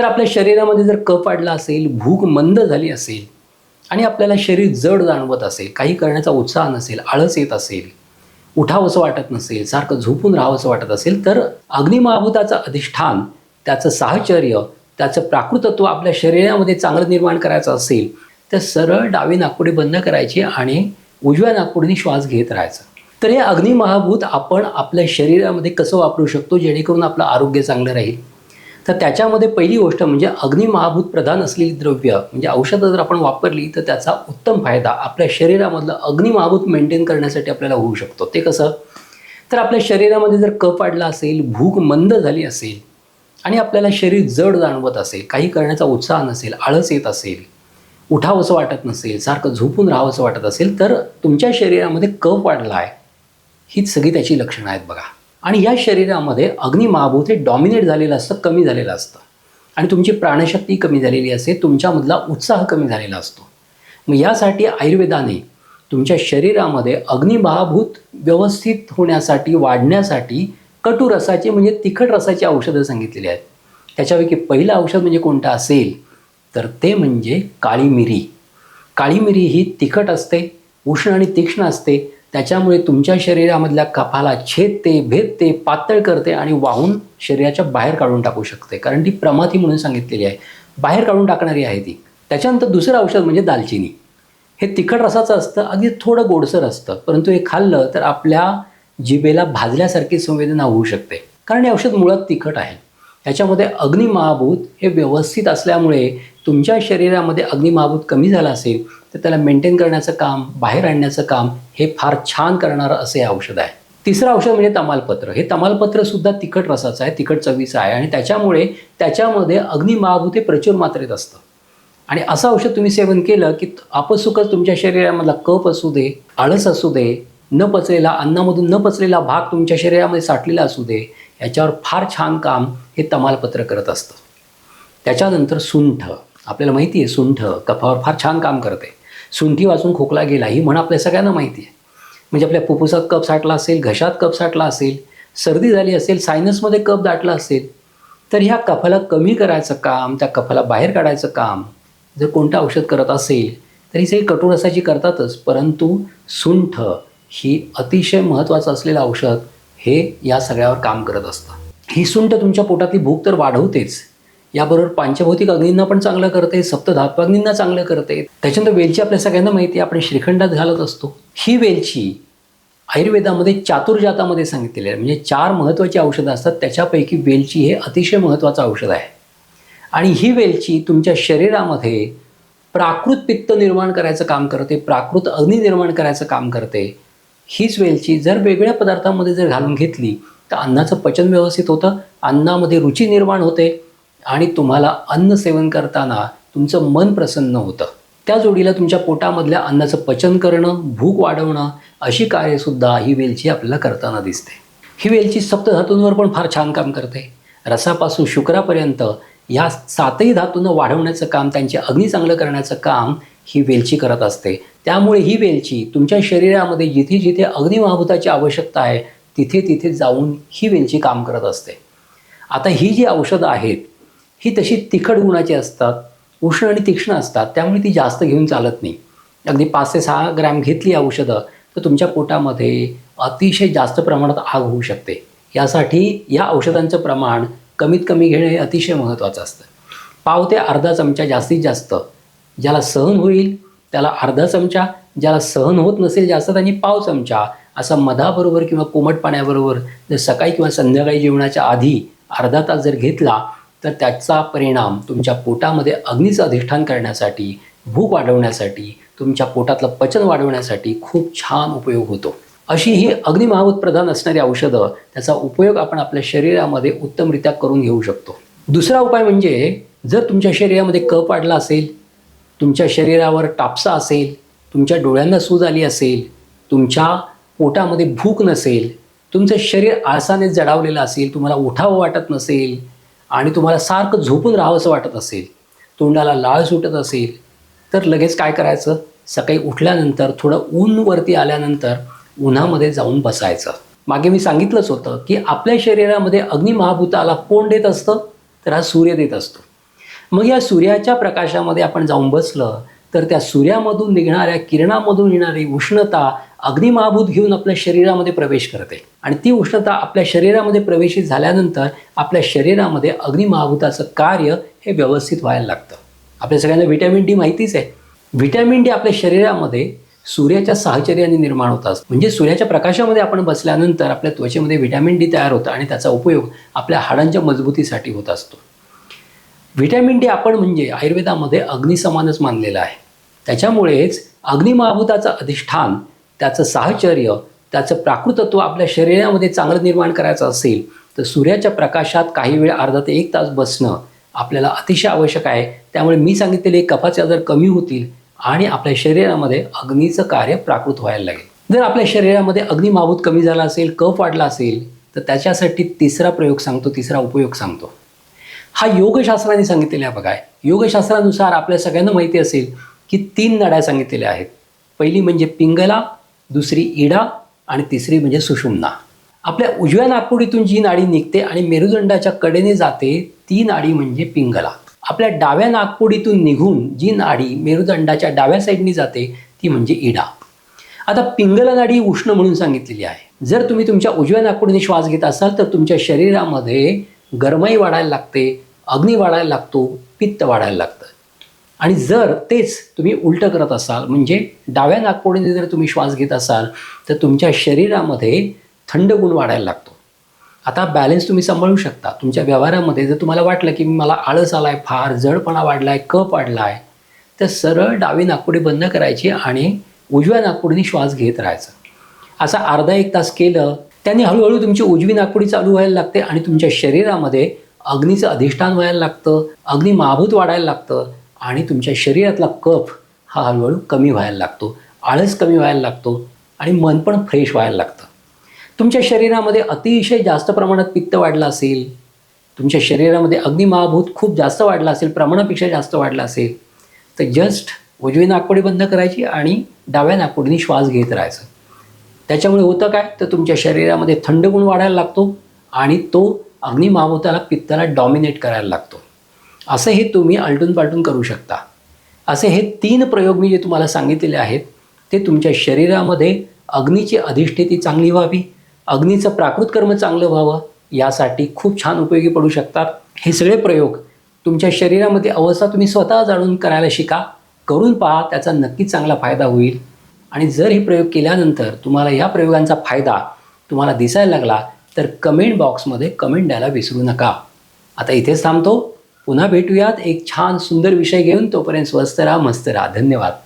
तर आपल्या शरीरामध्ये जर कफ अडला असेल भूक मंद झाली असेल आणि आपल्याला शरीर जड जाणवत असेल काही करण्याचा उत्साह नसेल आळस येत असेल उठावंसं वाटत नसेल सारखं झोपून राहावंसं वाटत असेल तर अग्निमहाभूताचं अधिष्ठान त्याचं साहचर्य त्याचं प्राकृतत्व आपल्या शरीरामध्ये चांगलं निर्माण करायचं असेल तर सरळ डावी नागपुडी बंद करायची आणि उजव्या नागपुडीने श्वास घेत राहायचा. तर हे अग्निमहाभूत आपण आपल्या शरीरामध्ये कसं वापरू शकतो जेणेकरून आपलं आरोग्य चांगलं राहील? तर त्याच्यामध्ये पहिली गोष्ट म्हणजे अग्निमहाभूत प्रधान असलेली द्रव्य म्हणजे औषधं जर आपण वापरली तर त्याचा उत्तम फायदा आपल्या शरीरामधलं अग्निमहाभूत मेंटेन करण्यासाठी आपल्याला होऊ शकतो. ते कसं? तर आपल्या शरीरामध्ये जर कफ वाढला असेल भूक मंद झाली असेल आणि आपल्याला शरीर जड जाणवत असेल काही करण्याचा उत्साह नसेल आळस येत असेल उठावंसं वाटत नसेल सारखं झोपून राहावंसं वाटत असेल तर तुमच्या शरीरामध्ये कफ वाढला आहे हीच सगळी त्याची लक्षणं आहेत बघा. आणि या शरीरामध्ये अग्निमहाभूत हे डॉमिनेट झालेलं असतं कमी झालेलं असतं. आणि तुमची प्राणशक्ती कमी झालेली असते तुमच्यामधला उत्साह कमी झालेला असतो. मग यासाठी आयुर्वेदाने तुमच्या शरीरामध्ये अग्निमहाभूत व्यवस्थित होण्यासाठी वाढण्यासाठी कटू रसाची म्हणजे तिखट रसाची औषधं सांगितलेली आहेत. त्याच्यापैकी पहिलं औषध म्हणजे कोणतं असेल तर ते म्हणजे काळी मिरी. काळी मिरी ही तिखट असते उष्ण आणि तीक्ष्ण असते त्याच्यामुळे तुमच्या शरीरामधल्या कफाला छेदते भेदते पातळ करते आणि वाहून शरीराच्या बाहेर काढून टाकू शकते. कारण ती प्रमाथी म्हणून सांगितलेली आहे. बाहेर काढून टाकणारी आहे ती. त्याच्यानंतर दुसरं औषध म्हणजे दालचिनी. हे तिखट रसाचं असतं अगदी थोडं गोडसर असतं. परंतु हे खाल्लं तर आपल्या जिभेला भाजल्यासारखी संवेदना होऊ शकते. कारण हे औषध मुळात तिखट आहे. याच्यामध्ये अग्निमहाभूत हे व्यवस्थित असल्यामुळे तुमच्या शरीरामध्ये अग्निमहाभूत कमी झाला असेल तर त्याला मेंटेन करण्याचं काम बाहेर आणण्याचं काम हे फार छान करणारं असे औषध आहे. तिसरं औषध म्हणजे तमालपत्र. हे तमालपत्र सुद्धा तिखट रसाचं आहे तिखट चवीचं आहे आणि त्याच्यामुळे त्याच्यामध्ये अग्निमहाभूत हे प्रचूर मात्रेत असतं. आणि असं औषध तुम्ही सेवन केलं की आपसुकच तुमच्या शरीरामधला कप असू दे आळस असू दे न पचलेला अन्नामधून न पचलेला भाग तुमच्या शरीरामध्ये साठलेला असू दे याच्यावर फार छान काम हे तमालपत्र करत असतं. त्याच्यानंतर सुंठ. आपल्याला माहिती आहे सुंठ कफावर फार छान काम करते. सुंठी वाचून खोकला गेला ही म्हण आपल्या सगळ्यांना माहिती आहे. म्हणजे आपल्या फुफ्फुसात कप साठला असेल घशात कप साठला असेल सर्दी झाली असेल सायनसमध्ये कप दाटला असेल तर ह्या कफाला कमी करायचं काम त्या कफाला बाहेर काढायचं काम जर कोणतं औषध करत असेल तर ही सगळी कटुरसाची करतातच. परंतु सुंठ ही अतिशय महत्त्वाचं असलेलं औषध हे या सगळ्यावर काम करत असतं. ही सुंठ तुमच्या पोटातली भूक तर वाढवतेच. याबरोबर पांचभौतिक अग्नींना पण चांगलं करते सप्तधात्वाग्नींना चांगलं करते. त्याच्यानंतर वेलची आपल्या सगळ्यांना माहिती आहे आपण श्रीखंडात घालत असतो. ही वेलची आयुर्वेदामध्ये चातुर्जातामध्ये सांगितलेली आहे. म्हणजे चार महत्त्वाची औषधं असतात त्याच्यापैकी वेलची हे अतिशय महत्त्वाचं औषध आहे. आणि ही वेलची तुमच्या शरीरामध्ये प्राकृत पित्त निर्माण करायचं काम करते प्राकृत अग्नी निर्माण करायचं काम करते. हीच वेलची जर वेगळ्या पदार्थामध्ये जर घालून घेतली तर अन्नाचं पचन व्यवस्थित होतं अन्नामध्ये रुची निर्माण होते. आणि तुम्हाला अन्न सेवन करताना तुमचं मन प्रसन्न होतं. त्या जोडीला तुमच्या पोटामधल्या अन्नाचं पचन करणं भूक वाढवणं अशी कार्यसुद्धा ही वेलची आपल्याला करताना दिसते. ही वेलची सप्तधातूंवर पण फार छान काम करते. रसापासून शुक्रापर्यंत या सातही धातूंना वाढवण्याचं काम त्यांचे अग्नी चांगलं करण्याचं काम ही वेलची करत असते. त्यामुळे ही वेलची तुमच्या शरीरामध्ये जिथे जिथे अग्निमहाभूताची आवश्यकता आहे तिथे तिथे जाऊन ही वेलची काम करत असते. आता ही जी औषधं आहेत ही तशी तिखट गुणाची असतात उष्ण आणि तीक्ष्ण असतात त्यामुळे ती जास्त घेऊन चालत नाही. अगदी पाच ते सहा ग्रॅम घेतली औषधं तर तुमच्या पोटामध्ये अतिशय जास्त प्रमाणात आग होऊ शकते. यासाठी या औषधांचं प्रमाण कमीत कमी घेणे हे अतिशय महत्त्वाचं असतं. पाव ते अर्धा चमचा जास्तीत जास्त ज्याला सहन होईल त्याला अर्धा चमचा ज्याला सहन होत नसेल जास्त त्यांनी पाव चमचा असा मधाबरोबर किंवा कोमट पाण्याबरोबर जर सकाळी किंवा संध्याकाळी जेवणाच्या आधी अर्धा तास जर घेतला तर त्याचा परिणाम तुमच्या पोटामध्ये अग्नीचं अधिष्ठान करण्यासाठी भूक वाढवण्यासाठी तुमच्या पोटातलं पचन वाढवण्यासाठी खूप छान उपयोग होतो. अशी ही अग्निमहावत प्रधान असणारी औषधं त्याचा उपयोग आपण आपल्या शरीरामध्ये उत्तमरित्या करून घेऊ शकतो. दुसरा उपाय म्हणजे जर तुमच्या शरीरामध्ये कप वाढला असेल तुमच्या शरीरावर टापसा असेल तुमच्या डोळ्यांना सूज आली असेल तुमच्या पोटामध्ये भूक नसेल तुमचं शरीर आळसाने जडावलेलं असेल तुम्हाला उठावं वाटत नसेल आणि तुम्हाला सारखं झोपून राहावंसं वाटत असेल तोंडाला लाळ सुटत असेल तर लगेच काय करायचं? सकाळी उठल्यानंतर थोडं ऊन वरती आल्यानंतर उन्हामध्ये जाऊन बसायचं. मागे मी सांगितलंच होतं की आपल्या शरीरामध्ये अग्निमहाभूताला कोण देत असतं? तर हा सूर्य देत असतो. मग या सूर्याच्या प्रकाशामध्ये आपण जाऊन बसलं तर त्या सूर्यामधून निघणाऱ्या किरणामधून येणारी उष्णता अग्निमहाभूत घेऊन आपल्या शरीरामध्ये प्रवेश करते. आणि ती उष्णता आपल्या शरीरामध्ये प्रवेशित झाल्यानंतर आपल्या शरीरामध्ये अग्निमहाभूताचं कार्य हे व्यवस्थित व्हायला लागतं. आपल्या सगळ्यांना व्हिटॅमिन डी माहितीच आहे. व्हिटॅमिन डी आपल्या शरीरामध्ये सूर्याच्या साहचर्याने निर्माण होत असतं. म्हणजे सूर्याच्या प्रकाशामध्ये आपण बसल्यानंतर आपल्या त्वचेमध्ये व्हिटॅमिन डी तयार होतं आणि त्याचा उपयोग आपल्या हाडांच्या मजबूतीसाठी होत असतो. व्हिटॅमिन डी आपण म्हणजे आयुर्वेदामध्ये अग्निसमानच मानलेला आहे. त्याच्यामुळेच अग्निमहाभूताचं अधिष्ठान त्याचं साहचर्य त्याचं प्राकृतत्व आपल्या शरीरामध्ये चांगलं निर्माण करायचं असेल तर सूर्याच्या प्रकाशात काही वेळ अर्धा ते एक तास बसणं आपल्याला अतिशय आवश्यक आहे. त्यामुळे मी सांगितलेले कफाचे आजार कमी होतील आणि आपल्या शरीरामध्ये अग्नीचं कार्य प्राकृत व्हायला लागेल. जर आपल्या शरीरामध्ये अग्निमाभूत कमी झाला असेल कफ वाढला असेल तर त्याच्यासाठी तिसरा प्रयोग सांगतो तिसरा उपयोग सांगतो. हा योगशास्त्राने सांगितलेला आहे बघा. योगशास्त्रानुसार आपल्या सगळ्यांना माहिती असेल की तीन नड्या सांगितलेल्या आहेत. पहिली म्हणजे पिंगला दुसरी इडा आणि तिसरी म्हणजे सुषुम्ना. आपल्या उजव्या नागपुडीतून जी नाडी निघते आणि मेरुदंडाच्या कडेने जाते ती नाडी म्हणजे पिंगला. आपल्या डाव्या नागपुडीतून निघून जी नाडी मेरुदंडाच्या डाव्या साईडनी जाते ती म्हणजे इडा. आता पिंगला नाडी उष्ण म्हणून सांगितलेली आहे. जर तुम्ही तुमच्या उजव्या नागपुडीने श्वास घेत असाल तर तुमच्या शरीरामध्ये गरमाई वाढायला लागते अग्नी वाढायला लागतो पित्त वाढायला लागतं. आणि जर तेच तुम्ही उलटं करत असाल म्हणजे डाव्या नागपुडीने जर तुम्ही श्वास घेत असाल तर तुमच्या शरीरामध्ये थंड गुण वाढायला लागतो. आता बॅलन्स तुम्ही सांभाळू शकता. तुमच्या व्यवहारामध्ये जर तुम्हाला वाटलं की मला आळस आला आहे फार जडपणा वाढला आहे कप वाढला आहे तर सरळ डावी नागपुडी बंद करायची आणि उजव्या नागपुडीने श्वास घेत राहायचा. असं अर्धा एक तास केलं त्याने हळूहळू तुमची उजवी नागपुडी चालू व्हायला लागते आणि तुमच्या शरीरामध्ये अग्नीचं अधिष्ठान व्हायला लागतं अग्नी महाभूत वाढायला लागतं आणि तुमच्या शरीरातला कफ हा हळूहळू कमी व्हायला लागतो. आळस कमी व्हायला लागतो आणि मन पण फ्रेश व्हायला लागतं. तुमच्या शरीरामध्ये अतिशय जास्त प्रमाणात पित्त वाढलं असेल तुमच्या शरीरामध्ये अग्निमहाभूत खूप जास्त वाढला असेल प्रमाणापेक्षा जास्त वाढला असेल तर जस्ट उजवी नागपुडी बंद करायची आणि डाव्या नागपुडीने श्वास घेत राहायचं. त्याच्यामुळे होतं काय? तर तुमच्या शरीरामध्ये थंड गुण वाढायला लागतो आणि तो अग्निमहाभूताला पित्ताला डॉमिनेट करायला लागतो. असं हे तुम्ही आलटून पालटून करू शकता. असे हे तीन प्रयोग मी जे तुम्हाला सांगितलेले आहेत ते तुमच्या शरीरामध्ये अग्नीची अधिष्ठिती चांगली व्हावी अग्नीचं प्राकृत कर्म चांगलं व्हावं यासाठी खूप छान उपयोगी पडू शकतात. हे सगळे प्रयोग तुमच्या शरीरामध्ये अवस्था तुम्ही स्वतः जाणून करायला शिका करून पहा त्याचा नक्कीच चांगला फायदा होईल. आणि जर हे प्रयोग केल्यानंतर तुम्हाला या प्रयोगांचा फायदा तुम्हाला दिसायला लागला तर कमेंट बॉक्समध्ये कमेंट द्यायला विसरू नका. आता इथेच थांबतो. पुन्हा भेटूयात. एक छान सुंदर विषय घेऊन तोपर्यंत स्वस्त राहा मस्त राहा. धन्यवाद.